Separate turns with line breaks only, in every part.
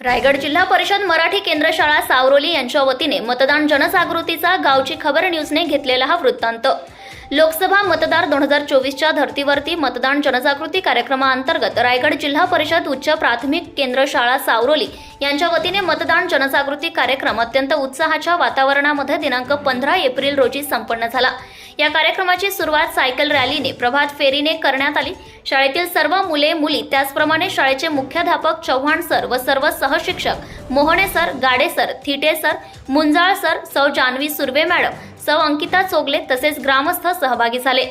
रायगड जिल्हा परिषद मराठी केंद्र शाळा सावरोली यांच्या वतीने मतदान जनजागृतीचा गावची खबर न्यूजने घेतलेला हा वृत्तांत. लोकसभा मतदार दोन हजार चोवीसच्या धर्तीवरती मतदान जनजागृती कार्यक्रमाअंतर्गत रायगड जिल्हा परिषद उच्च प्राथमिक केंद्र शाळा सावरोली यांच्या वतीने मतदान जनजागृती कार्यक्रम अत्यंत उत्साहाच्या वातावरणामध्ये दिनांक पंधरा एप्रिल रोजी संपन्न झाला. या कार्यक्रमाची सुरुवात सायकल रॅलीने प्रभात फेरीने करण्यात आली. शाळेतील सर्व मुले मुली त्याचप्रमाणे शाळेचे मुख्याध्यापक चव्हाण सर व सर्व सहशिक्षक Mohane sir Gade sir Thite sir Munjal sir सौ जान्हवी सुर्वे मॅडम सौ अंकिता चोगले तसेच ग्रामस्थ सहभागी झाले.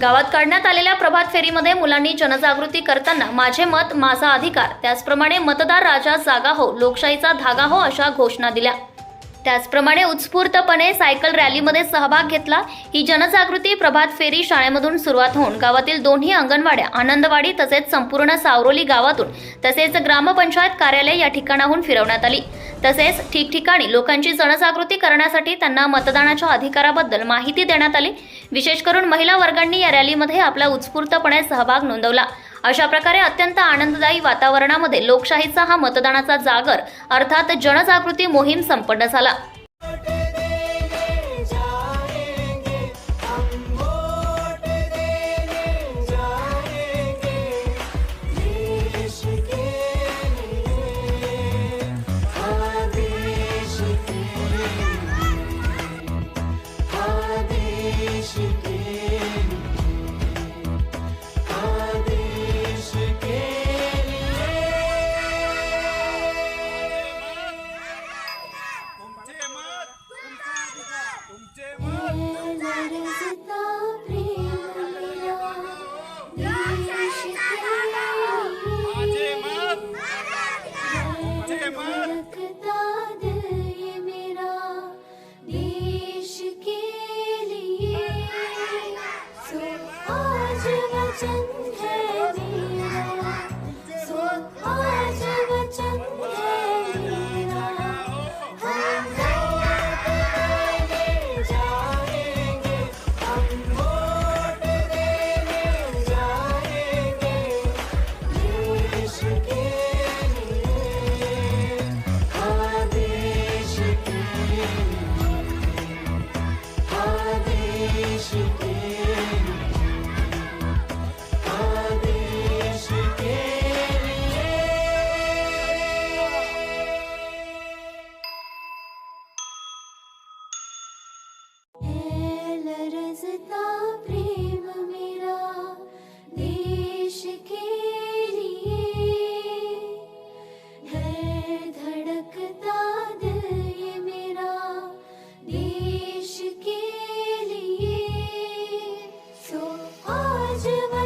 गावात काढण्यात आलेल्या प्रभात फेरीमध्ये मुलांनी जनजागृती करताना माझे मत माझा अधिकार त्याचप्रमाणे मतदार राजा जागा हो लोकशाहीचा धागा हो अशा घोषणा दिल्या. त्याचप्रमाणे उत्स्फूर्तपणे सायकल रॅलीमध्ये सहभाग घेतला. ही जनजागृती प्रभात फेरी शाळेमधून सुरुवात होऊन गावातील दोन्ही अंगणवाड्या आनंदवाडी तसेच संपूर्ण सावरोली गावातून तसेच ग्रामपंचायत कार्यालय या ठिकाणाहून फिरवण्यात आली. तसेच ठिकठिकाणी लोकांची जनजागृती करण्यासाठी त्यांना मतदानाच्या अधिकाराबद्दल माहिती देण्यात आली. विशेष करून महिला वर्गांनी या रॅलीमध्ये आपला उत्स्फूर्तपणे सहभाग नोंदवला. अशा प्रकारे अत्यंत आनंददायी वातावरणामध्ये लोकशाहीचा हा मतदानाचा जागर अर्थात जनजागृती मोहीम संपन्न झाला.
तुमचे
Chân.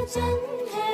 真的。